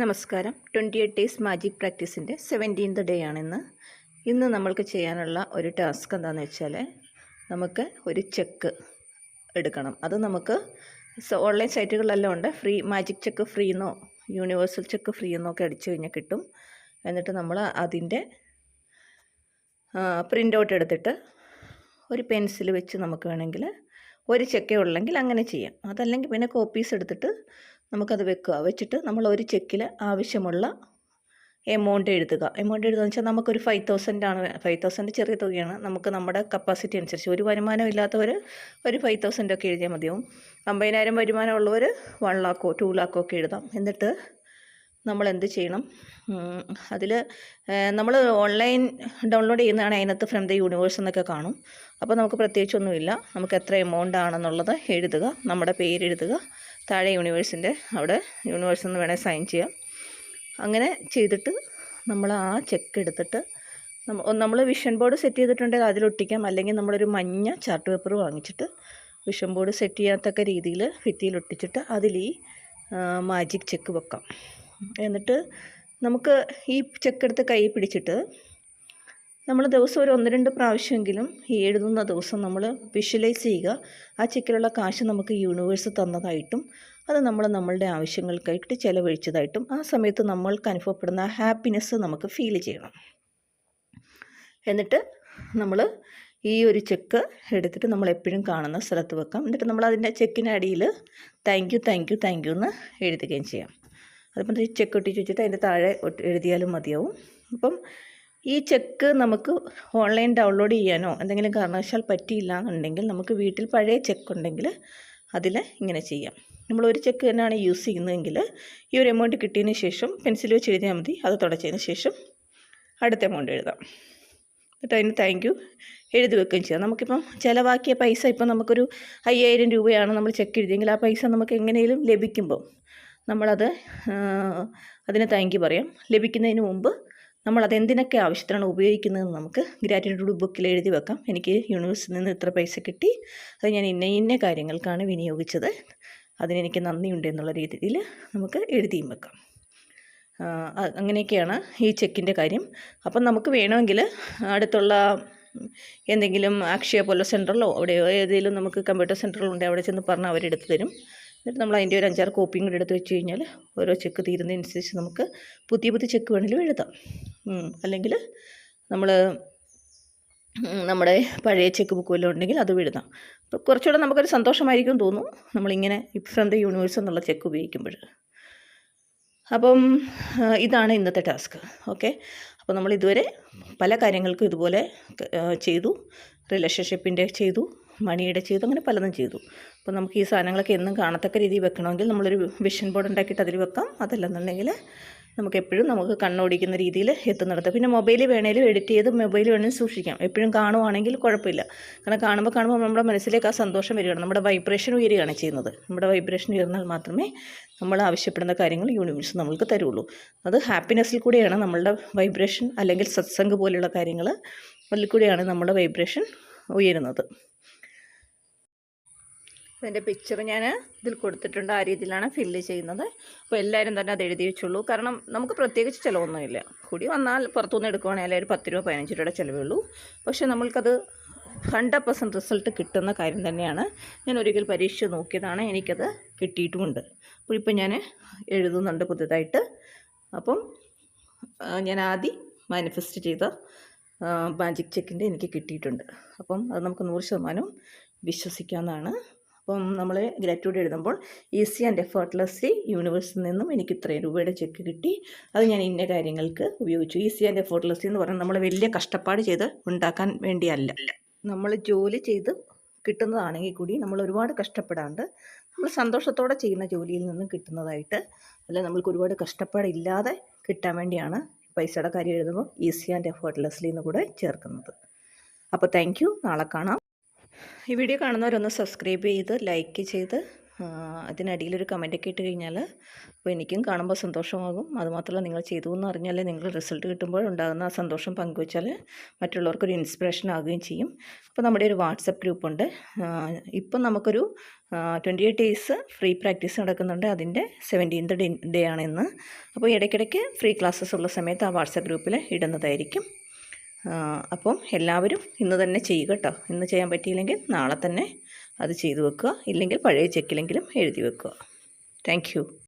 നമസ്കാരം. Twenty eight days magic പ്രാക്ടീസിന്റെ seventeenth day ആണിന്ന്. ഇന്ന് നമ്മൾക്ക് ചെയ്യാനുള്ള ഒരു ടാസ്ക് എന്താണെന്ന് വെച്ചാൽ നമുക്ക് ഒരു ചെക്ക് എടുക്കണം. അത് നമുക്ക് ഓൺലൈൻ സൈറ്റുകളിലെല്ലാം ഉണ്ട്. ഫ്രീ മാജിക് ചെക്ക് ഫ്രീ എന്നോ യൂണിവേഴ്സൽ ചെക്ക് ഫ്രീ എന്നോ ഒക്കെ അടിച്ചു കഴിഞ്ഞാൽ കിട്ടും. എന്നിട്ട് നമ്മൾ അതിന്റെ പ്രിന്റ് ഔട്ട് എടുത്തിട്ട് ഒരു പെൻസിൽ വെച്ച് നമുക്ക് വേണമെങ്കിൽ ഒരു ചെക്കേ ഉള്ളെങ്കിൽ അങ്ങനെ ചെയ്യാം. അതല്ലെങ്കിൽ പിന്നെ കോപ്പീസ് എടുത്തിട്ട് നമുക്കത് വെക്കുക. വെച്ചിട്ട് നമ്മൾ ഒരു ചെക്കിൽ ആവശ്യമുള്ള എമൗണ്ട് എഴുതുക. എമൗണ്ട് എഴുതുക വെച്ചാൽ നമുക്കൊരു ഫൈവ് തൗസൻഡ് ആണ്. ഫൈവ് തൗസൻഡ് ചെറിയ തുകയാണ്. നമുക്ക് നമ്മുടെ കപ്പാസിറ്റി അനുസരിച്ച് ഒരു വരുമാനം ഇല്ലാത്തവർ ഒരു ഫൈവ് തൗസൻഡ് ഒക്കെ എഴുതിയാൽ മതിയാവും. അമ്പതിനായിരം വരുമാനമുള്ളവർ വൺ ലാക്കോ ടു ലാക്കോ ഒക്കെ എഴുതാം. എന്നിട്ട് നമ്മൾ എന്ത് ചെയ്യണം? അതിൽ നമ്മൾ ഓൺലൈൻ ഡൗൺലോഡ് ചെയ്യുന്നതാണ് അതിനകത്ത് ഫ്രം ദ യൂണിവേഴ്സ് എന്നൊക്കെ കാണും. അപ്പോൾ നമുക്ക് പ്രത്യേകിച്ചൊന്നുമില്ല. നമുക്ക് എത്ര എമൗണ്ട് ആണെന്നുള്ളത് എഴുതുക. നമ്മുടെ പേര് എഴുതുക. താഴെ യൂണിവേഴ്സിന്റെ അവിടെ യൂണിവേഴ്സ് എന്ന് വേണേൽ സൈൻ ചെയ്യാം. അങ്ങനെ ചെയ്തിട്ട് നമ്മൾ ആ ചെക്ക് എടുത്തിട്ട് നമ്മൾ വിഷൻ ബോർഡ് സെറ്റ് ചെയ്തിട്ടുണ്ടെങ്കിൽ അതിലൊട്ടിക്കാം അല്ലെങ്കിൽ നമ്മളൊരു മഞ്ഞ ചാർട്ട് പേപ്പർ വാങ്ങിച്ചിട്ട് വിഷൻ ബോർഡ് സെറ്റ് ചെയ്യാത്തക്ക രീതിയിൽ ഭിത്തിയിൽ ഒട്ടിച്ചിട്ട് അതിൽ ഈ മാജിക് ചെക്ക് വെക്കാം. എന്നിട്ട് നമുക്ക് ഈ ചെക്ക് എടുത്ത് കൈ പിടിച്ചിട്ട് നമ്മൾ ദിവസം ഒരു ഒന്ന് രണ്ട് പ്രാവശ്യമെങ്കിലും ഈ എഴുതുന്ന ദിവസം നമ്മൾ വിഷ്വലൈസ് ചെയ്യുക. ആ ചെക്കിലുള്ള കാശ് നമുക്ക് യൂണിവേഴ്സ് തന്നതായിട്ടും അത് നമ്മൾ നമ്മളുടെ ആവശ്യങ്ങൾക്കായിട്ട് ചിലവഴിച്ചതായിട്ടും ആ സമയത്ത് നമ്മൾക്ക് അനുഭവപ്പെടുന്ന ഹാപ്പിനെസ് നമുക്ക് ഫീൽ ചെയ്യണം. എന്നിട്ട് നമ്മൾ ഈ ഒരു ചെക്ക് എടുത്തിട്ട് നമ്മൾ എപ്പോഴും കാണുന്ന സ്ഥലത്ത് വെക്കാം. എന്നിട്ട് നമ്മൾ അതിന്റെ ചെക്കിന്റെ അടിയിൽ thank you thank you thank you എന്ന് എഴുതുകയും ചെയ്യാം. അതിപ്പം ചെക്ക് ഒട്ടിച്ച് വെച്ചിട്ട് അതിന്റെ താഴെ എഴുതിയാലും മതിയാവും. അപ്പം ഈ ചെക്ക് നമുക്ക് ഓൺലൈൻ ഡൗൺലോഡ് ചെയ്യാനോ എന്തെങ്കിലും കാരണവശാൽ പറ്റിയില്ല എന്നുണ്ടെങ്കിൽ നമുക്ക് വീട്ടിൽ പഴയ ചെക്ക് ഉണ്ടെങ്കിൽ അതിൽ ഇങ്ങനെ ചെയ്യാം. നമ്മൾ ഒരു ചെക്ക് തന്നെയാണ് യൂസ് ചെയ്യുന്നതെങ്കിൽ ഈ ഒരു എമൗണ്ട് കിട്ടിയതിന് ശേഷം പെൻസിൽ വെച്ച് എഴുതിയാൽ മതി. അത് തുടച്ചതിന് ശേഷം അടുത്ത എമൗണ്ട് എഴുതാം. എന്നിട്ട് അതിന് താങ്ക് യു എഴുതി വെക്കുകയും ചെയ്യാം. നമുക്കിപ്പം ചിലവാക്കിയ പൈസ ഇപ്പം നമുക്കൊരു അയ്യായിരം രൂപയാണ് നമ്മൾ ചെക്ക് എഴുതിയെങ്കിൽ ആ പൈസ നമുക്ക് എങ്ങനെയും ലഭിക്കുമ്പം നമ്മളത് അതിന് താങ്ക് യു പറയാം. ലഭിക്കുന്നതിന് മുമ്പ് നമ്മൾ അതെന്തിനൊക്കെ ആവശ്യത്തിനാണ് ഉപയോഗിക്കുന്നതെന്ന് നമുക്ക് ഗ്രാറ്റിറ്റ്യൂഡ് ബുക്കിൽ എഴുതി വെക്കാം. എനിക്ക് യൂണിവേഴ്സിൽ നിന്ന് ഇത്ര പൈസ കിട്ടി. അത് ഞാൻ ഇന്ന ഇന്ന കാര്യങ്ങൾക്കാണ് വിനിയോഗിച്ചത്. അതിനെനിക്ക് നന്ദിയുണ്ട് എന്നുള്ള രീതിയിൽ നമുക്ക് എഴുതിയും വെക്കാം. അങ്ങനെയൊക്കെയാണ് ഈ ചെക്കിന്റെ കാര്യം. അപ്പം നമുക്ക് വേണമെങ്കിൽ അടുത്തുള്ള എന്തെങ്കിലും അക്ഷയ പോലെ സെന്ററിലോ അവിടെ ഏതെങ്കിലും നമുക്ക് കമ്പ്യൂട്ടർ സെന്ററിലുണ്ട് അവിടെ ചെന്ന് പറഞ്ഞാൽ അവരെടുത്ത് തരും. എന്നിട്ട് നമ്മൾ അതിന്റെ ഒരു അഞ്ചാറ് കോപ്പിയും കൂടെ എടുത്ത് വെച്ച് കഴിഞ്ഞാൽ ഓരോ ചെക്ക് തീരുന്നതനുസരിച്ച് നമുക്ക് പുതിയ പുതിയ ചെക്ക് വേണമെങ്കിലും എഴുതാം. അല്ലെങ്കിൽ നമ്മൾ നമ്മുടെ പഴയ ചെക്ക് ബുക്ക് വല്ലതും ഉണ്ടെങ്കിൽ അത് എഴുതാം. അപ്പോൾ കുറച്ചുകൂടെ നമുക്കൊരു സന്തോഷമായിരിക്കും തോന്നും നമ്മളിങ്ങനെ ഫ്രം ദ യൂണിവേഴ്സ് എന്നുള്ള ചെക്ക് ഉപയോഗിക്കുമ്പോൾ. അപ്പം ഇതാണ് ഇന്നത്തെ ടാസ്ക് ഓക്കെ അപ്പോൾ നമ്മൾ ഇതുവരെ പല കാര്യങ്ങൾക്കും ഇതുപോലെ ചെയ്തു. റിലേഷൻഷിപ്പിന്റെ ചെയ്തു. മണിയുടെ ചെയ്തു. അങ്ങനെ പലതും ചെയ്തു. അപ്പോൾ നമുക്ക് ഈ സാധനങ്ങളൊക്കെ എന്നും കാണത്തക്ക രീതിയിൽ വെക്കണമെങ്കിൽ നമ്മളൊരു വിഷൻ ബോർഡ് ഉണ്ടാക്കിയിട്ട് അതിൽ വെക്കാം. അതല്ലെന്നുണ്ടെങ്കിൽ നമുക്ക് എപ്പോഴും നമുക്ക് കണ്ണോടിക്കുന്ന രീതിയിൽ എത്തുന്നിടത്ത്. പിന്നെ മൊബൈൽ വേണേലും എഡിറ്റ് ചെയ്ത് മൊബൈൽ വേണേലും സൂക്ഷിക്കാം. എപ്പോഴും കാണുവാണെങ്കിൽ കുഴപ്പമില്ല. കാരണം കാണുമ്പോൾ കാണുമ്പോൾ നമ്മുടെ മനസ്സിലേക്ക് ആ സന്തോഷം വരികയാണ്. നമ്മുടെ വൈബ്രേഷൻ ഉയരുകയാണ് ചെയ്യുന്നത്. നമ്മുടെ വൈബ്രേഷൻ ഉയർന്നാൽ മാത്രമേ നമ്മൾ ആവശ്യപ്പെടുന്ന കാര്യങ്ങൾ യൂണിവേഴ്സ് നമ്മൾക്ക് തരുള്ളൂ. അത് ഹാപ്പിനെസ്സിൽ കൂടെയാണ് നമ്മളുടെ വൈബ്രേഷൻ അല്ലെങ്കിൽ സത്സംഗ് പോലെയുള്ള കാര്യങ്ങൾ അതിൽ കൂടെയാണ് നമ്മുടെ വൈബ്രേഷൻ ഉയരുന്നത്. അതിന്റെ പിക്ചർ ഞാൻ ഇതിൽ കൊടുത്തിട്ടുണ്ട്. ആ രീതിയിലാണ് ഫില്ല് ചെയ്യുന്നത്. അപ്പോൾ എല്ലാവരും തന്നെ അത് എഴുതി വെച്ചുള്ളൂ കാരണം നമുക്ക് പ്രത്യേകിച്ച് ചിലവൊന്നുമില്ല. കൂടി വന്നാൽ പുറത്തുനിന്ന് എടുക്കുവാണെങ്കിൽ ഒരു പത്ത് രൂപ പതിനഞ്ച് രൂപയുടെ ചിലവേ ഉള്ളൂ പക്ഷേ നമ്മൾക്കത് ഹൺഡ്രഡ് പെർസെന്റ് റിസൾട്ട് കിട്ടുന്ന കാര്യം തന്നെയാണ്. ഞാൻ ഒരിക്കൽ പരീക്ഷ നോക്കിയതാണ്. എനിക്കത് കിട്ടിയിട്ടുമുണ്ട്. അപ്പോൾ ഇപ്പം ഞാൻ എഴുതുന്നുണ്ട് പുതിയതായിട്ട്. അപ്പം ഞാൻ ആദ്യം മാനിഫെസ്റ്റ് ചെയ്ത മാജിക് ചെക്കിന്റെ എനിക്ക് കിട്ടിയിട്ടുണ്ട്. അപ്പം അത് നമുക്ക് നൂറ് ശതമാനം വിശ്വസിക്കാവുന്നതാണ്. അപ്പം നമ്മൾ ഗ്രാറ്റ്യൂഡ് എഴുതുമ്പോൾ ഈസി ആൻഡ് എഫേർട്ട്ലെസ്ലി യൂണിവേഴ്സിൽ നിന്നും എനിക്ക് ഇത്രയും രൂപയുടെ ചെക്ക് കിട്ടി. അത് ഞാൻ ഇന്ന കാര്യങ്ങൾക്ക് ഉപയോഗിച്ചു. ഈസി ആൻഡ് എഫേർട്ട്ലെസ്ലി എന്ന് പറഞ്ഞാൽ നമ്മൾ വലിയ കഷ്ടപ്പാട് ചെയ്ത് ഉണ്ടാക്കാൻ വേണ്ടിയല്ല. നമ്മൾ ജോലി ചെയ്ത് കിട്ടുന്നതാണെങ്കിൽ കൂടി നമ്മൾ ഒരുപാട് കഷ്ടപ്പെടാണ്ട് നമ്മൾ സന്തോഷത്തോടെ ചെയ്യുന്ന ജോലിയിൽ നിന്നും കിട്ടുന്നതായിട്ട് അല്ല നമ്മൾക്ക് ഒരുപാട് കഷ്ടപ്പാടില്ലാതെ കിട്ടാൻ വേണ്ടിയാണ് പൈസയുടെ കാര്യം എഴുതുമ്പോൾ ഈസി ആൻഡ് എഫേർട്ട്ലെസ്ലി എന്ന് കൂടെ ചേർക്കുന്നത്. അപ്പോൾ താങ്ക് നാളെ കാണാം. ഈ വീഡിയോ കാണുന്നവരൊന്ന് സബ്സ്ക്രൈബ് ചെയ്ത് ലൈക്ക് ചെയ്ത് അതിനടിയിലൊരു കമന്റൊക്കെ ഇട്ട് കഴിഞ്ഞാൽ അപ്പോൾ എനിക്കും കാണുമ്പോൾ സന്തോഷമാകും. അതുമാത്രമല്ല നിങ്ങൾ ചെയ്തു എന്ന് അറിഞ്ഞാൽ നിങ്ങൾ റിസൾട്ട് കിട്ടുമ്പോൾ ഉണ്ടാകുന്ന ആ സന്തോഷം പങ്കുവച്ചാൽ മറ്റുള്ളവർക്കൊരു ഇൻസ്പിറേഷൻ ആകുകയും ചെയ്യും. അപ്പോൾ നമ്മുടെ ഒരു വാട്സപ്പ് ഗ്രൂപ്പുണ്ട് ഇപ്പം നമുക്കൊരു twenty eight days free practice നടക്കുന്നുണ്ട്. അതിന്റെ സെവന്റീൻത് ഡേ ആണ് ഇന്ന്. അപ്പോൾ ഇടയ്ക്കിടയ്ക്ക് ഫ്രീ ക്ലാസ്സസ് ഉള്ള സമയത്ത് ആ വാട്സപ്പ് ഗ്രൂപ്പിൽ ഇടുന്നതായിരിക്കും. അപ്പം എല്ലാവരും ഇന്ന് തന്നെ ചെയ്യുക കേട്ടോ. ഇന്ന് ചെയ്യാൻ പറ്റിയില്ലെങ്കിൽ നാളെ തന്നെ അത് ചെയ്തു വെക്കുക. ഇല്ലെങ്കിൽ പഴയ ചെക്കിലെങ്കിലും എഴുതി വെക്കുക. താങ്ക്